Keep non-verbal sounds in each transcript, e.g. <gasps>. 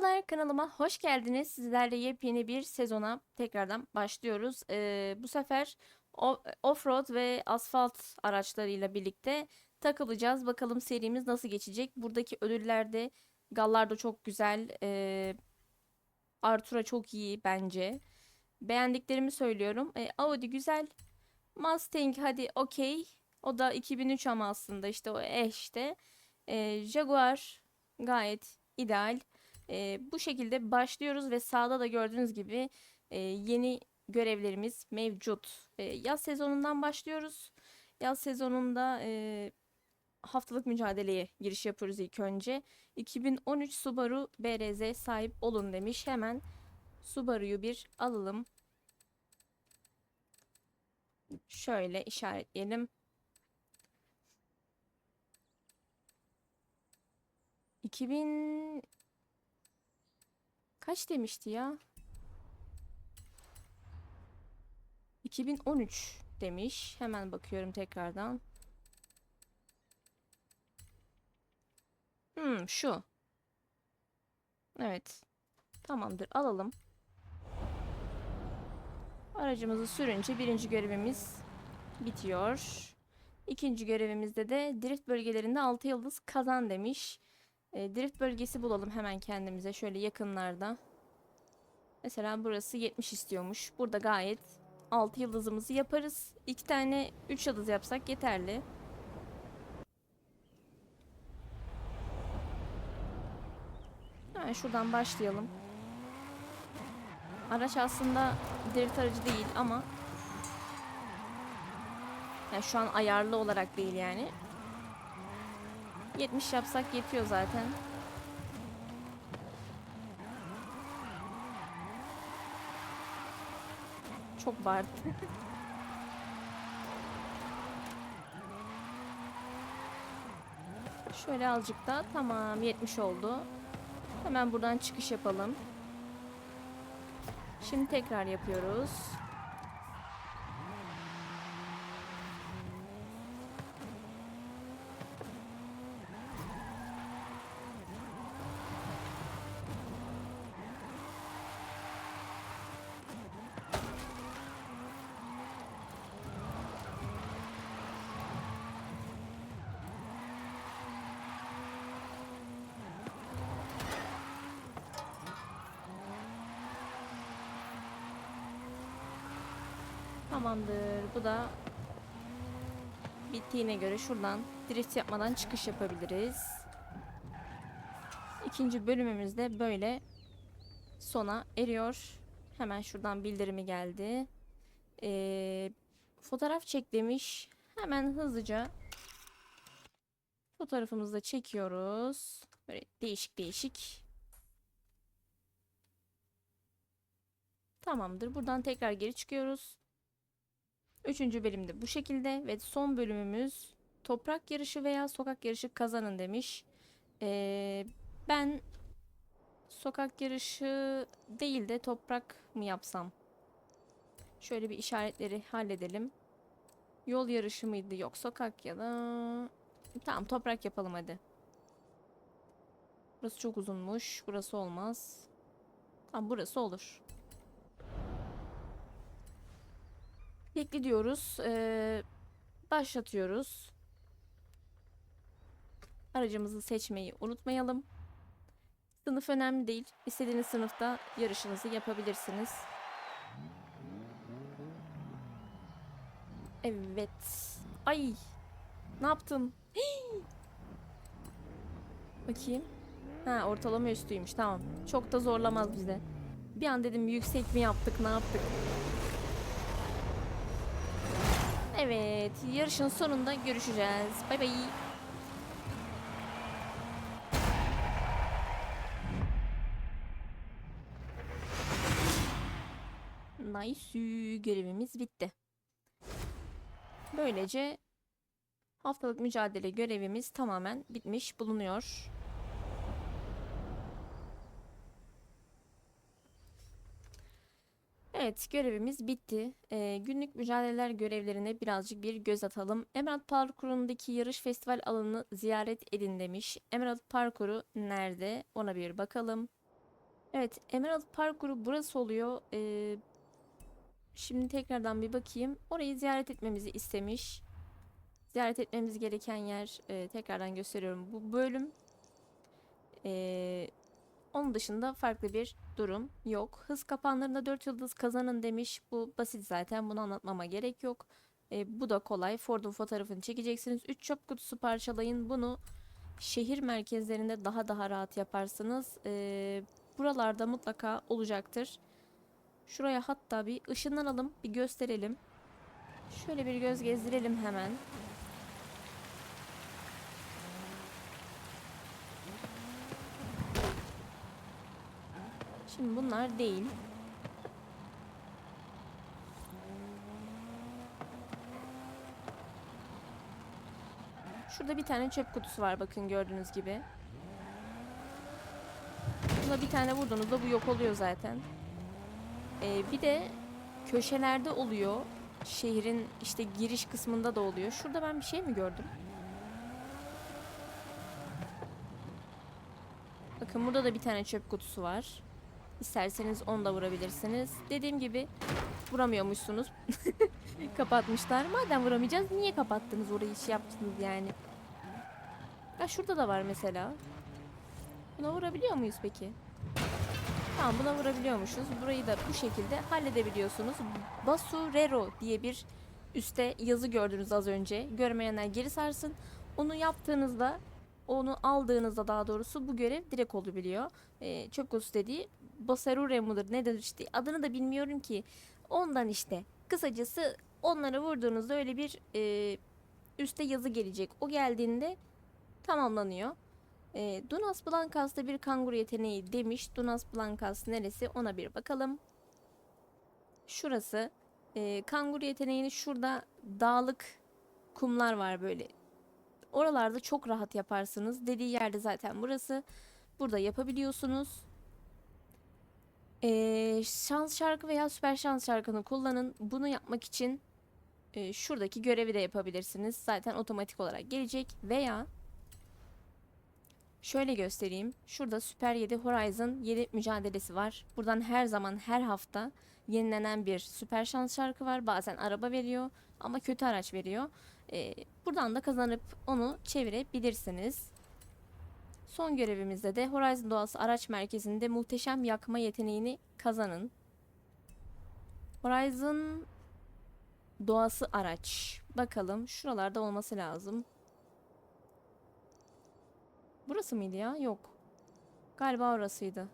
Merhabalar kanalıma hoş geldiniz. Sizlerle yepyeni bir sezona tekrardan başlıyoruz. Ee, bu sefer offroad ve asfalt araçlarıyla birlikte takılacağız. Bakalım serimiz nasıl geçecek. Buradaki ödüller de Gallardo çok güzel. Ee, Artura çok iyi bence. Beğendiklerimi söylüyorum. Ee, Audi güzel. Mustang hadi okey. O da 2003 ama aslında işte o eh işte. Ee, Jaguar gayet ideal. Ee, bu şekilde başlıyoruz ve sağda da gördüğünüz gibi e, yeni görevlerimiz mevcut. Ee, yaz sezonundan başlıyoruz. Yaz sezonunda e, haftalık mücadeleye giriş yapıyoruz ilk önce. 2013 Subaru BRZ sahip olun demiş. Hemen Subaru'yu bir alalım. Şöyle işaretleyelim. 2000 kaç demişti ya? 2013 demiş. Hemen bakıyorum tekrardan. Hmm, şu. Evet. Tamamdır. Alalım. Aracımızı sürünce birinci görevimiz bitiyor. İkinci görevimizde de drift bölgelerinde 6 yıldız kazan demiş. E, drift bölgesi bulalım hemen kendimize şöyle yakınlarda. Mesela burası 70 istiyormuş. Burada gayet 6 yıldızımızı yaparız. 2 tane 3 yıldız yapsak yeterli. Hemen şuradan başlayalım. Araç aslında drift aracı değil ama yani şu an ayarlı olarak değil yani. 70 yapsak yetiyor zaten. Çok bağırdı. Şöyle azıcık da tamam 70 oldu. Hemen buradan çıkış yapalım. Şimdi tekrar yapıyoruz. Tamamdır. Bu da bittiğine göre şuradan drift yapmadan çıkış yapabiliriz. İkinci bölümümüz de böyle sona eriyor. Hemen şuradan bildirimi geldi. Ee, fotoğraf çek demiş. Hemen hızlıca fotoğrafımızı da çekiyoruz. Böyle değişik değişik. Tamamdır. Buradan tekrar geri çıkıyoruz. Üçüncü bölümde bu şekilde ve son bölümümüz toprak yarışı veya sokak yarışı kazanın demiş. Ee, ben sokak yarışı değil de toprak mı yapsam? Şöyle bir işaretleri halledelim. Yol yarışı mıydı? Yok sokak ya da... Tamam toprak yapalım hadi. Burası çok uzunmuş. Burası olmaz. Tamam burası olur. Bekle diyoruz. Ee, başlatıyoruz. Aracımızı seçmeyi unutmayalım. Sınıf önemli değil. İstediğiniz sınıfta yarışınızı yapabilirsiniz. Evet. Ay. Ne yaptım? Hii. <gasps> Bakayım. Ha ortalama üstüymüş. Tamam. Çok da zorlamaz bize. Bir an dedim yüksek mi yaptık ne yaptık? Evet, yarışın sonunda görüşeceğiz. Bay bay. Nice, görevimiz bitti. Böylece haftalık mücadele görevimiz tamamen bitmiş bulunuyor. Evet, görevimiz bitti. Ee, günlük mücadeleler görevlerine birazcık bir göz atalım. Emerald Parkuru'ndaki yarış festival alanını ziyaret edin demiş. Emerald Parkuru nerede? Ona bir bakalım. Evet, Emerald Parkuru burası oluyor. Ee, şimdi tekrardan bir bakayım. Orayı ziyaret etmemizi istemiş. Ziyaret etmemiz gereken yer e, tekrardan gösteriyorum. Bu bölüm. Ee, onun dışında farklı bir durum yok. Hız kapanlarında 4 yıldız kazanın demiş. Bu basit zaten. Bunu anlatmama gerek yok. Ee, bu da kolay. Ford'un fotoğrafını çekeceksiniz. 3 çöp kutusu parçalayın. Bunu şehir merkezlerinde daha daha rahat yaparsınız. Ee, buralarda mutlaka olacaktır. Şuraya hatta bir ışınlanalım, bir gösterelim. Şöyle bir göz gezdirelim hemen. Şimdi bunlar değil. Şurada bir tane çöp kutusu var bakın gördüğünüz gibi. Buna bir tane vurduğunuzda bu yok oluyor zaten. Ee, bir de köşelerde oluyor. Şehrin işte giriş kısmında da oluyor. Şurada ben bir şey mi gördüm? Bakın burada da bir tane çöp kutusu var. İsterseniz onu da vurabilirsiniz. Dediğim gibi vuramıyormuşsunuz. <laughs> Kapatmışlar. Madem vuramayacağız niye kapattınız orayı iş yaptınız yani? Ya şurada da var mesela. Buna vurabiliyor muyuz peki? Tamam buna vurabiliyormuşuz. Burayı da bu şekilde halledebiliyorsunuz. Basurero diye bir üstte yazı gördünüz az önce. Görmeyenler geri sarsın. Onu yaptığınızda onu aldığınızda daha doğrusu bu görev direkt olabiliyor. Ee, çöp kutusu dediği Basarure mudur nedir işte adını da bilmiyorum ki. Ondan işte. Kısacası onlara vurduğunuzda öyle bir e, üstte yazı gelecek. O geldiğinde tamamlanıyor. E, Dunas Blancas'ta bir kanguru yeteneği demiş. Dunas Blancas neresi ona bir bakalım. Şurası. E, kanguru yeteneğini şurada dağlık kumlar var böyle. Oralarda çok rahat yaparsınız. Dediği yerde zaten burası. Burada yapabiliyorsunuz. E, şans şarkı veya süper şans şarkını kullanın. Bunu yapmak için e, şuradaki görevi de yapabilirsiniz. Zaten otomatik olarak gelecek. Veya Şöyle göstereyim. Şurada Süper 7 Horizon 7 mücadelesi var. Buradan her zaman her hafta yenilenen bir süper şans şarkı var. Bazen araba veriyor ama kötü araç veriyor. Ee, buradan da kazanıp onu çevirebilirsiniz. Son görevimizde de Horizon Doğası Araç Merkezi'nde muhteşem yakma yeteneğini kazanın. Horizon Doğası Araç. Bakalım şuralarda olması lazım. Burası mıydı ya? Yok. Galiba orasıydı.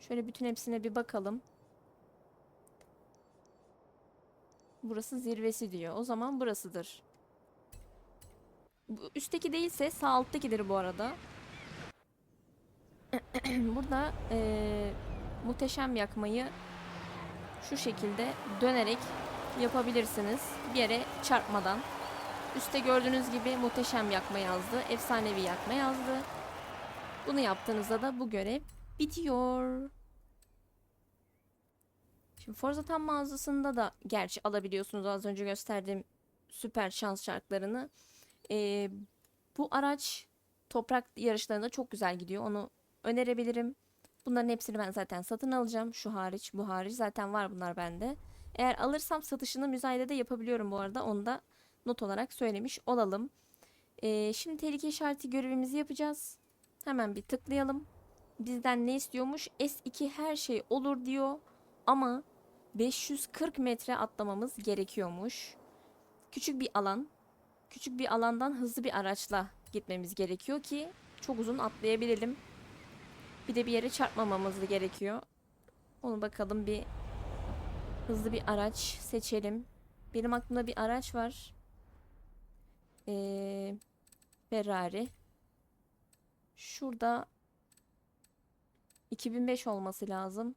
Şöyle bütün hepsine bir bakalım. Burası zirvesi diyor. O zaman burasıdır. Bu üstteki değilse sağ alttakidir bu arada. <clears throat> Burada eee, muhteşem yakmayı şu şekilde dönerek yapabilirsiniz. Bir yere çarpmadan. Üste gördüğünüz gibi muhteşem yakma yazdı. Efsanevi yakma yazdı. Bunu yaptığınızda da bu görev bitiyor. Şimdi Forza Tam mağazasında da gerçi alabiliyorsunuz az önce gösterdiğim süper şans şartlarını. Ee, bu araç toprak yarışlarında çok güzel gidiyor. Onu önerebilirim. Bunların hepsini ben zaten satın alacağım. Şu hariç, bu hariç. Zaten var bunlar bende. Eğer alırsam satışını müzayede de yapabiliyorum bu arada. Onu da not olarak söylemiş olalım. Ee, şimdi tehlike işareti görevimizi yapacağız. Hemen bir tıklayalım. Bizden ne istiyormuş? S2 her şey olur diyor. Ama 540 metre atlamamız gerekiyormuş. Küçük bir alan. Küçük bir alandan hızlı bir araçla gitmemiz gerekiyor ki çok uzun atlayabilelim. Bir de bir yere çarpmamamız gerekiyor. Onu bakalım bir hızlı bir araç seçelim. Benim aklımda bir araç var. Ee, Ferrari. Şurada 2005 olması lazım.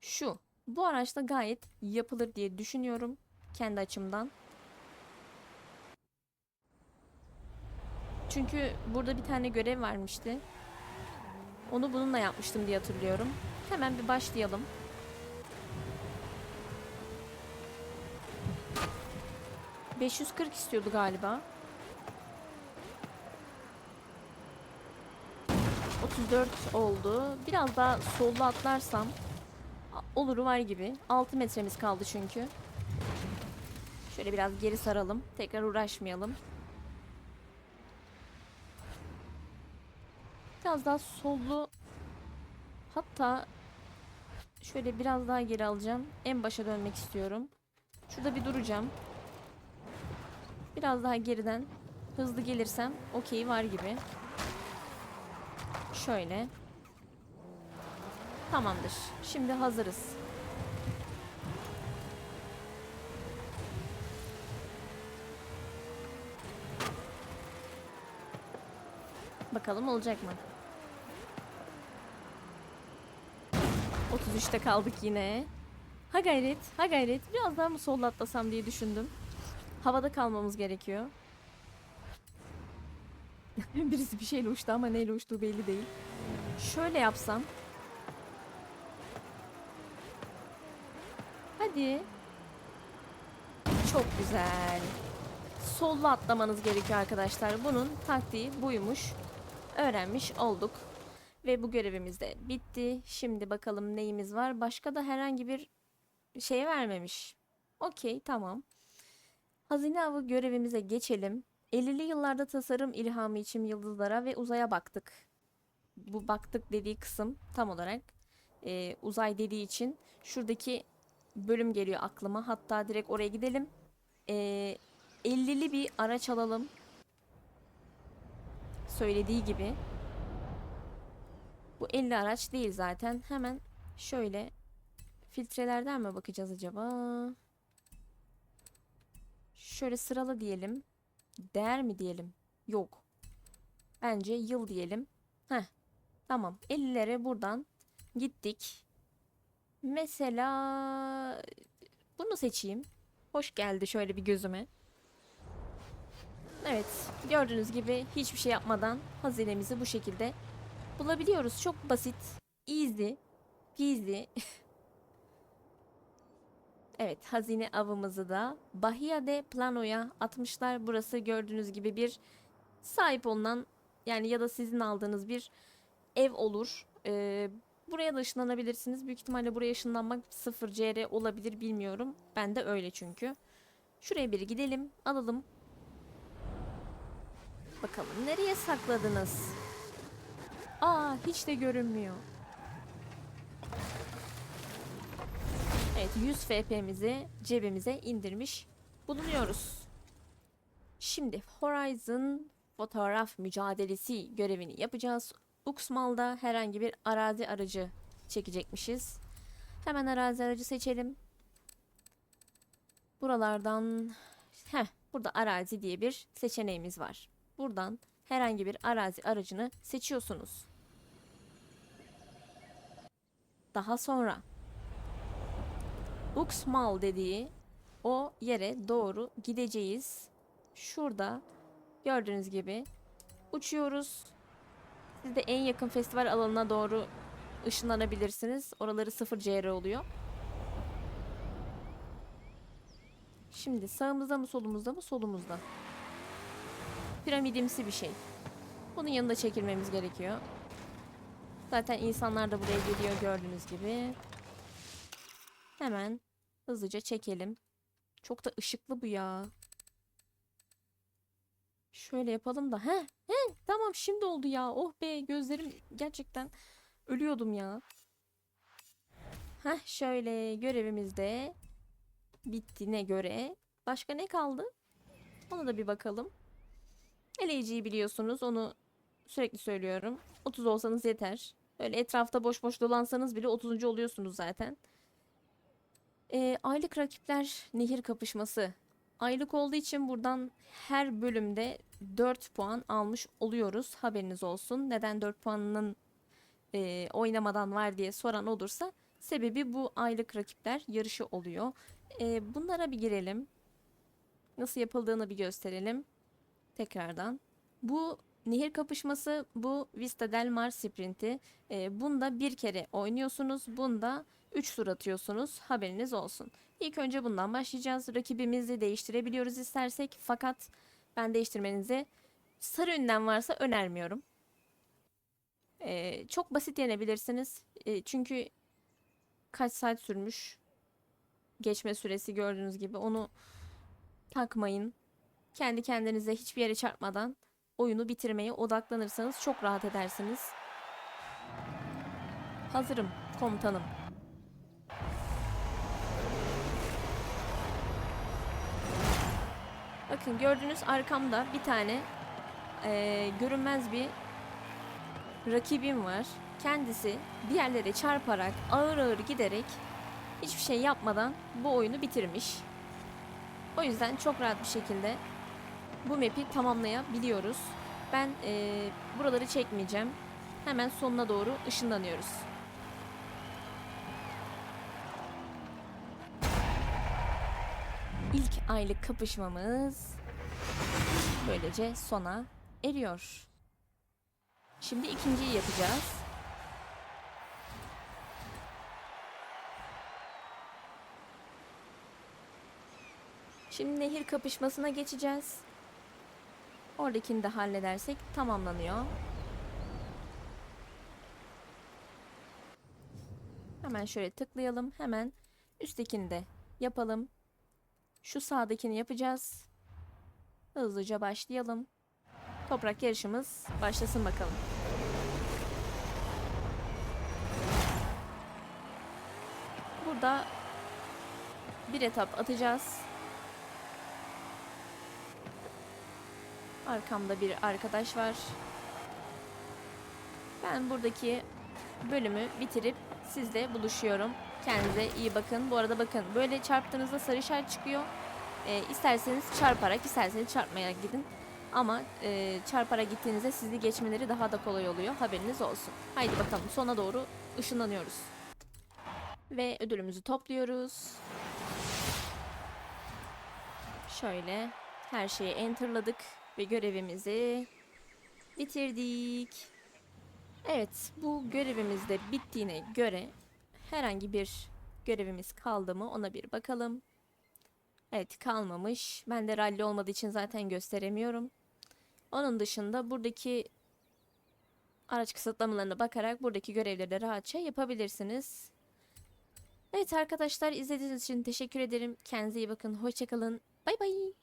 Şu. Bu araçta gayet yapılır diye düşünüyorum. Kendi açımdan. Çünkü burada bir tane görev varmıştı. Onu bununla yapmıştım diye hatırlıyorum. Hemen bir başlayalım. ...540 istiyordu galiba. 34 oldu. Biraz daha sollu atlarsam oluru var gibi. 6 metremiz kaldı çünkü. Şöyle biraz geri saralım. Tekrar uğraşmayalım. Biraz daha sollu hatta şöyle biraz daha geri alacağım. En başa dönmek istiyorum. Şurada bir duracağım. Biraz daha geriden hızlı gelirsem okey var gibi. Şöyle. Tamamdır. Şimdi hazırız. Bakalım olacak mı? 33'te kaldık yine. Ha gayret, ha gayret. Biraz daha mı solla atlasam diye düşündüm. Havada kalmamız gerekiyor. <laughs> Birisi bir şeyle uçtu ama neyle uçtuğu belli değil. Şöyle yapsam. Hadi. Çok güzel. Solla atlamanız gerekiyor arkadaşlar. Bunun taktiği buymuş. Öğrenmiş olduk. Ve bu görevimiz de bitti. Şimdi bakalım neyimiz var. Başka da herhangi bir şey vermemiş. Okey tamam. Hazine avı görevimize geçelim. 50'li yıllarda tasarım ilhamı için yıldızlara ve uzaya baktık. Bu baktık dediği kısım tam olarak e, uzay dediği için şuradaki bölüm geliyor aklıma. Hatta direkt oraya gidelim. E, 50'li bir araç alalım. Söylediği gibi. Bu 50 araç değil zaten. Hemen şöyle filtrelerden mi bakacağız acaba? Şöyle sırala diyelim. Değer mi diyelim? Yok. Bence yıl diyelim. Heh. Tamam. 50'lere buradan gittik. Mesela bunu seçeyim. Hoş geldi şöyle bir gözüme. Evet. Gördüğünüz gibi hiçbir şey yapmadan hazinemizi bu şekilde bulabiliyoruz. Çok basit. Easy. Peasy. <laughs> Evet, hazine avımızı da Bahia de Plano'ya atmışlar. Burası gördüğünüz gibi bir sahip olunan yani ya da sizin aldığınız bir ev olur. Ee, buraya da ışınlanabilirsiniz. Büyük ihtimalle buraya ışınlanmak 0 CR olabilir bilmiyorum. Ben de öyle çünkü. Şuraya bir gidelim, alalım. Bakalım nereye sakladınız? Aa hiç de görünmüyor. Evet 100 FP'mizi cebimize indirmiş bulunuyoruz. Şimdi Horizon fotoğraf mücadelesi görevini yapacağız. Uxmal'da herhangi bir arazi aracı çekecekmişiz. Hemen arazi aracı seçelim. Buralardan heh, burada arazi diye bir seçeneğimiz var. Buradan herhangi bir arazi aracını seçiyorsunuz. Daha sonra Uxmal dediği o yere doğru gideceğiz. Şurada gördüğünüz gibi uçuyoruz. Siz de en yakın festival alanına doğru ışınlanabilirsiniz. Oraları 0 CR oluyor. Şimdi sağımızda mı solumuzda mı solumuzda. Piramidimsi bir şey. Bunun yanında çekilmemiz gerekiyor. Zaten insanlar da buraya geliyor gördüğünüz gibi. Hemen hızlıca çekelim. Çok da ışıklı bu ya. Şöyle yapalım da. He, he, tamam şimdi oldu ya. Oh be gözlerim gerçekten ölüyordum ya. Heh şöyle görevimiz de bittiğine göre başka ne kaldı? Ona da bir bakalım. Eleyiciyi biliyorsunuz. Onu sürekli söylüyorum. 30 olsanız yeter. Böyle etrafta boş boş dolansanız bile 30. oluyorsunuz zaten. Ee, aylık rakipler nehir kapışması. Aylık olduğu için buradan her bölümde 4 puan almış oluyoruz. Haberiniz olsun. Neden 4 puanının e, oynamadan var diye soran olursa sebebi bu aylık rakipler yarışı oluyor. E, bunlara bir girelim. Nasıl yapıldığını bir gösterelim. Tekrardan. Bu nehir kapışması bu Vista Del Mar sprinti. E, bunda bir kere oynuyorsunuz. Bunda 3 tur atıyorsunuz. Haberiniz olsun. İlk önce bundan başlayacağız. Rakibimizi değiştirebiliyoruz istersek. Fakat ben değiştirmenizi sarı ünlem varsa önermiyorum. Ee, çok basit yenebilirsiniz. Ee, çünkü kaç saat sürmüş geçme süresi gördüğünüz gibi onu takmayın. Kendi kendinize hiçbir yere çarpmadan oyunu bitirmeye odaklanırsanız çok rahat edersiniz. Hazırım komutanım. Bakın gördüğünüz arkamda bir tane eee, görünmez bir rakibim var. Kendisi bir yerlere çarparak ağır ağır giderek hiçbir şey yapmadan bu oyunu bitirmiş. O yüzden çok rahat bir şekilde bu map'i tamamlayabiliyoruz. Ben eee, buraları çekmeyeceğim. Hemen sonuna doğru ışınlanıyoruz. İlk aylık kapışmamız böylece sona eriyor. Şimdi ikinciyi yapacağız. Şimdi nehir kapışmasına geçeceğiz. Oradakini de halledersek tamamlanıyor. Hemen şöyle tıklayalım. Hemen üsttekini de yapalım. Şu sağdakini yapacağız. Hızlıca başlayalım. Toprak yarışımız başlasın bakalım. Burada bir etap atacağız. Arkamda bir arkadaş var. Ben buradaki bölümü bitirip sizle buluşuyorum. Kendinize iyi bakın. Bu arada bakın böyle çarptığınızda sarı işaret çıkıyor. Ee, isterseniz çarparak, isterseniz çarpmaya gidin. Ama e, çarparak gittiğinizde sizi geçmeleri daha da kolay oluyor. Haberiniz olsun. Haydi bakalım sona doğru ışınlanıyoruz. Ve ödülümüzü topluyoruz. Şöyle her şeyi enterladık ve görevimizi bitirdik. Evet, bu görevimiz de bittiğine göre herhangi bir görevimiz kaldı mı ona bir bakalım. Evet, kalmamış. Ben de rally olmadığı için zaten gösteremiyorum. Onun dışında buradaki araç kısıtlamalarına bakarak buradaki görevleri de rahatça yapabilirsiniz. Evet arkadaşlar izlediğiniz için teşekkür ederim. Kendinize iyi bakın. Hoşçakalın. Bay bay.